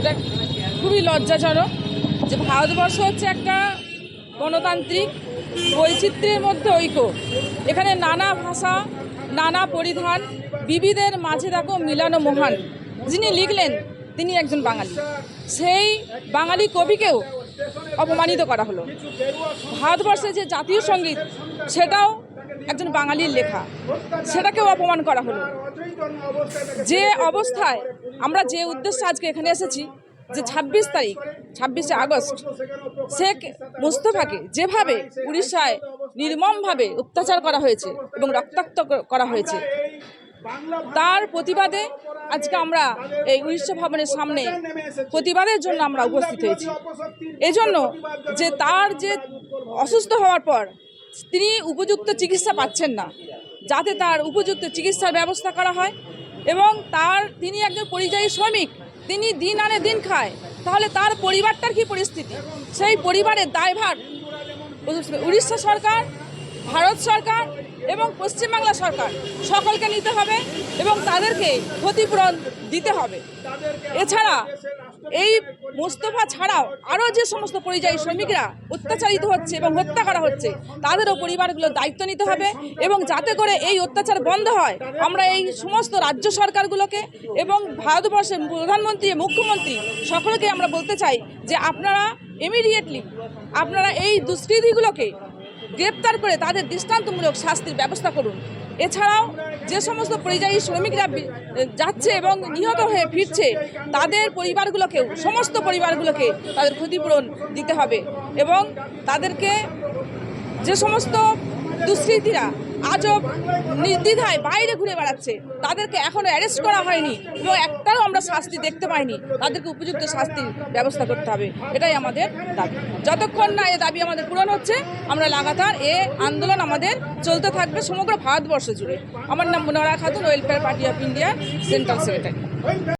এটা খুবই লজ্জাজনক যে ভারতবর্ষ হচ্ছে একটা গণতান্ত্রিক বৈচিত্র্যের মধ্যে ঐক্য। এখানে নানা ভাষা, নানা পরিধান বিবিধের মাঝে দেখো মিলানো মহান। যিনি লিখলেন, তিনি একজন বাঙালি। সেই বাঙালি কবিকেও অপমানিত করা হলো। ভারতবর্ষের যে জাতীয় সংগীত, সেটাও একজন বাঙালির লেখা। সেটাকেও অপমান করা হলো। যে অবস্থায় আমরা যে উদ্দেশ্যে আজকে এখানে এসেছি, যে ছাব্বিশ তারিখ, ছাব্বিশে আগস্ট, শেখ মুস্তফাকে যেভাবে উড়িষ্যায় নির্মমভাবে অত্যাচার করা হয়েছে এবং রক্তাক্ত করা হয়েছে, তার প্রতিবাদে আজকে আমরা এই উড়িষ্যা ভবনের সামনে প্রতিবাদের জন্য আমরা উপস্থিত হয়েছি। এজন্য যে তার যে অসুস্থ হওয়ার পর তিনি উপযুক্ত চিকিৎসা পাচ্ছেন না, যাতে তার উপযুক্ত চিকিৎসার ব্যবস্থা করা হয় এবং তার, তিনি একজন পরিযায়ী শ্রমিক, তিনি দিন আনে দিন খায়। তাহলে তার পরিবারটার কি পরিস্থিতি? সেই পরিবারের দায়ভার উড়িষ্যা সরকার, ভারত সরকার এবং পশ্চিমবাংলা সরকার। সকলকে নিতে হবে এবং তাদেরকে ক্ষতিপূরণ দিতে হবে। এছাড়া এই মোস্তফা ছাড়াও আরও যে সমস্ত পরিযায়ী শ্রমিকরা অত্যাচারিত হচ্ছে এবং হত্যা করা হচ্ছে, তাদেরও পরিবারগুলোর দায়িত্ব নিতে হবে এবং যাতে করে এই অত্যাচার বন্ধ হয়। আমরা এই সমস্ত রাজ্য সরকারগুলোকে এবং ভারতবর্ষের প্রধানমন্ত্রী, মুখ্যমন্ত্রী সকলকে আমরা বলতে চাই যে আপনারা ইমিডিয়েটলি আপনারা এই দুষ্কৃতিগুলোকে গ্রেপ্তার করে তাদের দৃষ্টান্তমূলক শাস্তির ব্যবস্থা করুন। এছাড়াও যে সমস্ত পরিযায়ী শ্রমিকরা যাচ্ছে এবং নিহত হয়ে ফিরছে, তাদের পরিবারগুলোকেও সমস্ত পরিবারগুলোকে তাদের ক্ষতিপূরণ দিতে হবে এবং তাদেরকে যে সমস্ত দুষ্কৃতীরা আজও নির্দ্বিধায় বাইরে ঘুরে বেড়াচ্ছে। তাদেরকে এখনও অ্যারেস্ট করা হয়নি এবং একটাও আমরা শাস্তি দেখতে পাইনি। তাদেরকে উপযুক্ত শাস্তির ব্যবস্থা করতে হবে। এটাই আমাদের দাবি। যতক্ষণ না এ দাবি আমাদের পূরণ হচ্ছে, আমরা লাগাতার এ আন্দোলন আমাদের চলতে থাকবে সমগ্র ভারতবর্ষ জুড়ে। আমার নাম Manora Khatun welfare party of India central secretary